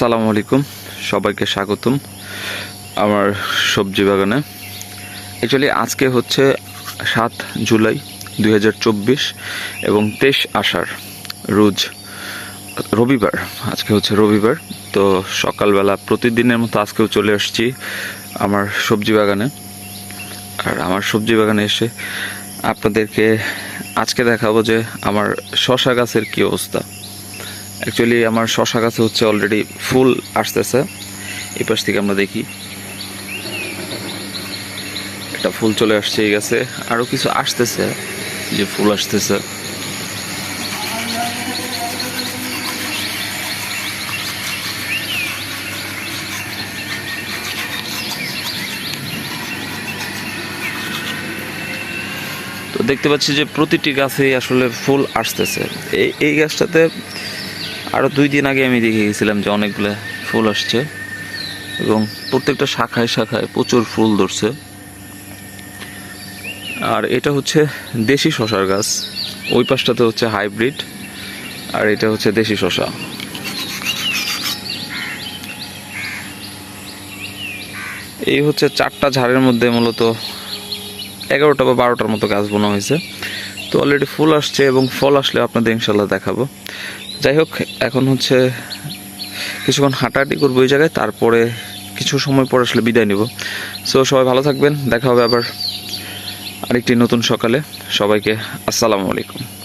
আসসালামু আলাইকুম। সবাইকে স্বাগতম আমার সবজি বাগানে। অ্যাকচুয়ালি আজকে হচ্ছে সাত জুলাই দু হাজার চব্বিশ এবং তেইশ আষাঢ় রোজ, রবিবার, আজকে হচ্ছে রবিবার। তো সকালবেলা প্রতিদিনের মতো আজকেও চলে আসছি আমার সবজি বাগানে। আর আমার সবজি বাগানে এসে আপনাদেরকে আজকে দেখাবো যে আমার শশা গাছের কী অবস্থা। অ্যাকচুয়ালি আমার শশা গাছে হচ্ছে অলরেডি ফুল আসতেছে। এই পাশ থেকে আমরা দেখি। একটা ফুল চলে আসছে, এই গাছে। আরও কিছু আসতেছে, যে ফুল আসতেছে। তো দেখতে পাচ্ছি যে প্রতিটি গাছেই আসলে ফুল আসতেছে। এই এই গাছটাতে আরও দুই দিন আগে আমি দেখে গেছিলাম যে অনেকগুলো ফুল আসছে এবং প্রত্যেকটা শাখায় শাখায় প্রচুর ফুল ধরছে। আর এটা হচ্ছে দেশি শশার গাছ, ওই পাশটাতে হচ্ছে হাইব্রিড, আর এটা হচ্ছে দেশি শশা। এই হচ্ছে চারটা ঝাড়ের মধ্যে মূলত এগারোটা বা বারোটার মতো গাছ বোনা হয়েছে। তো অলরেডি ফুল আসছে এবং ফল আসলে আপনাদের ইনশাল্লাহ দেখাবো। যাই হোক, এখন হচ্ছে কিছুক্ষণ হাঁটাহাঁটি করব ওই জায়গায়, তারপরে কিছু সময় পর আসলে বিদায় নেব। সো সবাই ভালো থাকবেন, দেখা হবে আবার আরেকটি নতুন সকালে। সবাইকে আসসালামু আলাইকুম।